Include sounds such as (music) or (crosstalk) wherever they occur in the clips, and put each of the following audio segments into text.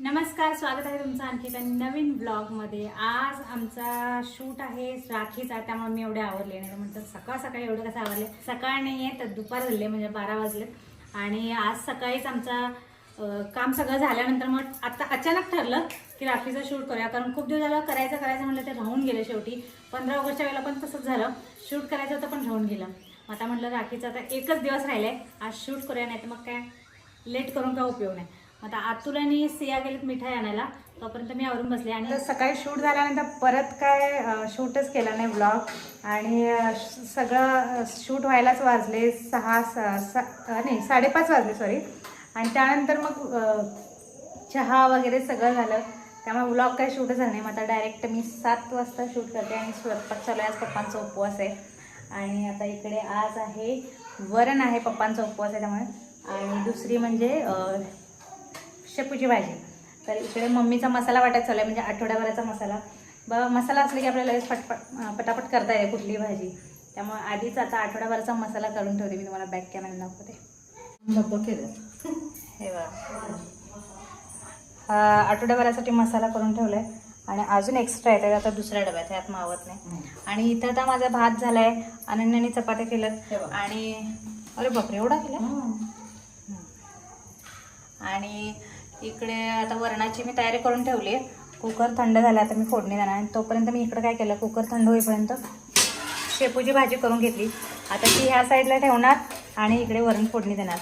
नमस्कार स्वागत आहे तुमचं आणखी एका नवीन ब्लॉगमध्ये आज आमचा शूट आहे राखीचा त्यामुळे मी एवढे आवरले नाही. तर म्हणतात सकाळ सकाळी एवढं कसं आवरले? सकाळ नाही आहे तर दुपार झाले म्हणजे बारा वाजले आणि आज सकाळीच आमचा काम सगळं झाल्यानंतर मग आता अचानक ठरलं की राखीचा शूट करूया. कारण खूप दिवस झालं करायचं करायचं म्हटलं ते राहून गेलं शेवटी. पंधरा ऑगस्टच्या वेळेला पण तसंच झालं. शूट करायचं होतं पण राहून गेलं. आता म्हटलं राखीचा आता एकच दिवस राहिलाय. आज शूट करूया नाही तर मग काय? लेट करून काय उपयोग नाही. आता आतुल आणि सिया गेलेत मिठाई आणायला. तोपर्यंत मी आवरून बसले आणि तर सकाळी शूट झाल्यानंतर परत काय शूटच केला नाही ब्लॉग आणि अ, श- सगळं शूट व्हायलाच वाजले सहा स सा- अ, नाही साडेपाच वाजले सॉरी आणि त्यानंतर मग अ, चहा वगैरे सगळं झालं. त्यामुळे ब्लॉग काय शूटच झालं नाही. मग आता डायरेक्ट मी सात वाजता शूट करते आणि स्वयंपाक चालू आहे. आज पप्पांचा उपवास आहे. आणि आता इकडे आज आहे वरण आहे पप्पांचा उपवास आहे त्यामुळे. आणि दुसरी म्हणजे अ, शेपूची भाजी. तर इकडे मम्मीचा मसाला वाटायचा चालू आहे म्हणजे आठवड्याभराचा मसाला. ब मसाला असला की आपल्याला लगेच पटपट पटापट करता येते कुठली भाजी. त्यामुळे आधीच आता आठवड्याभराचा मसाला काढून ठेवते मी तुम्हाला बॅक कॅमेरा दाखवते. केलं. हे बघा. हा आठवड्याभरासाठी मसाला करून ठेवलाय. आणि अजून एक्स्ट्रा येते आता दुसऱ्या डब्यात ह्यात मावत नाही. आणि इथं आता माझा भात झालाय अनन्याने चपात्या केल्यात. आणि अरे बापरे एवढा केला आणि इकडे आता वरणाची मी तयारी करून ठेवली आहे. कुकर थंड झाला आता मी फोडणी देणार आणि तोपर्यंत मी इकडं काय केलं कुकर थंड होईपर्यंत शेपूची भाजी करून घेतली. आता ती ह्या साईडला ठेवणार आणि इकडे वरण फोडणी देणार.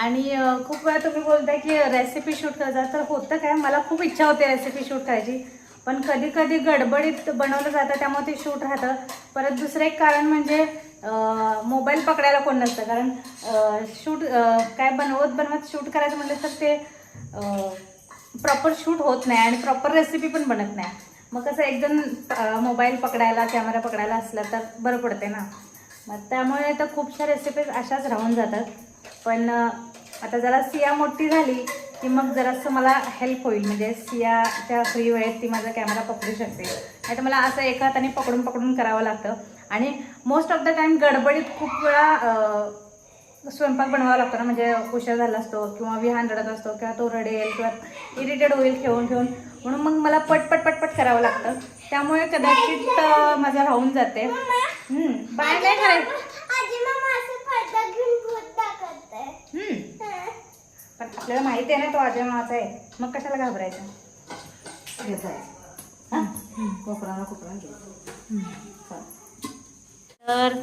आणि खूप वेळा तुम्ही बोलताय की रेसिपी शूट करता तर होतं काय? मला खूप इच्छा होते रेसिपी शूट करायची. पण कधी कधी गडबडीत बनवलं जातं त्यामुळे ते शूट राहतं. परत दुसरं एक कारण म्हणजे मोबाईल पकडायला कोण नसतं. कारण शूट काय बनवत बनवत शूट करायचं म्हटलं तर ते प्रॉपर शूट होत नाही आणि प्रॉपर रेसिपी पण बनत नाही. मग कसं एकजण मोबाईल पकडायला कॅमेरा पकडायला असला तर बरं पडते ना. मग त्यामुळे तर खूपशा रेसिपीज अशाच राहून जातात. पण आता जरा सिया मोठी झाली की मग जरासं मला हेल्प होईल. म्हणजे सियाच्या फ्री वेळेत ती माझा कॅमेरा पकडू शकते. नाही तर मला असं एका हाताने पकडून पकडून करावं लागतं. आणि मोस्ट ऑफ द टाईम गडबडीत खूप वेळा स्वयंपाक बनवावा लागतो ना म्हणजे उशीर झाला असतो किंवा विहान रडत असतो किंवा तो रडेल किंवा इरिटेड होईल खेळून खेळून. म्हणून मग मला पटपट पटपट करावं लागतं. त्यामुळे कदाचित माझं राहून जाते. बाय नाही करायचं? आजी पण आपल्याला माहिती आहे ना तो अजय माझा आहे. मग कशाला घाबरायचं? घेत आहे कोपराला कोपरा घे तर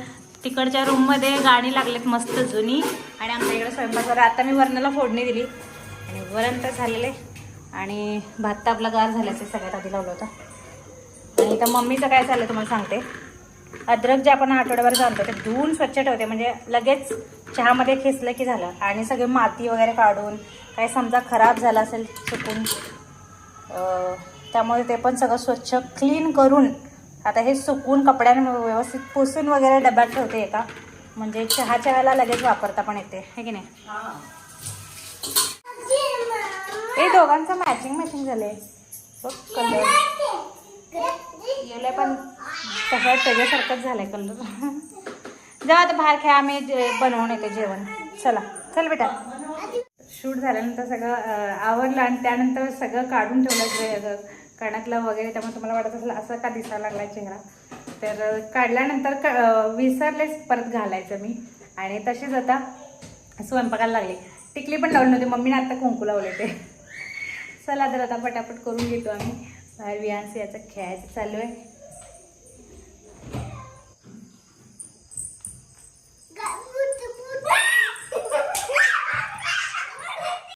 तिकडच्या रूममध्ये गाणी लागलेत मस्त जुनी. आणि आमच्या इकडे स्वयंपाक आता मी वरणाला फोडणी दिली. आणि वरण तर झालेले. आणि भात तर आपला गार झाल्याचं सगळ्यात आधी लावलं होतं. आणि इथं मम्मीचं काय चाललं तुम्हाला सांगते. अद्रक जे आपण आठवड्याभर जाणतो ते धुवून स्वच्छ ठेवते. म्हणजे लगेच चहामध्ये खेचलं की झालं. आणि सगळे माती वगैरे काढून काही समजा खराब झालं असेल चुकून त्यामुळे ते पण सगळं स्वच्छ क्लीन करून आता हे सुकून कपड्याने व्यवस्थित पुसून वगैरे डब्यात ठेवते एका म्हणजे चहाच्या वेळेला लगेच वापरता पण येते हे की नाही? हे. दोघांचं मॅचिंग मॅचिंग झाले बघ कलर गेले पण तसं त्याच्यासारखंच झालंय कलर जेव्हा आता बाहेर खेळा आम्ही बनवून येते जेवण. चला चल बेटा. शूट झाल्यानंतर सगळं अं, आवरलं आणि त्यानंतर सगळं काढून ठेवलं कणकला वगैरे त्यामुळे तुम्हाला वाटत असेल असं का दिसायला लागला चेहरा. तर काढल्यानंतर क विसरलेच परत घालायचं मी. आणि तशीच आता स्वयंपाकाला लागले. टिकली पण लावली नव्हती मम्मीने आता कुंकू लावले ते. (laughs) चला तर आता पटापट करून घेतो आम्ही. बाहेर विहान याचं खेळायचं चालू आहे.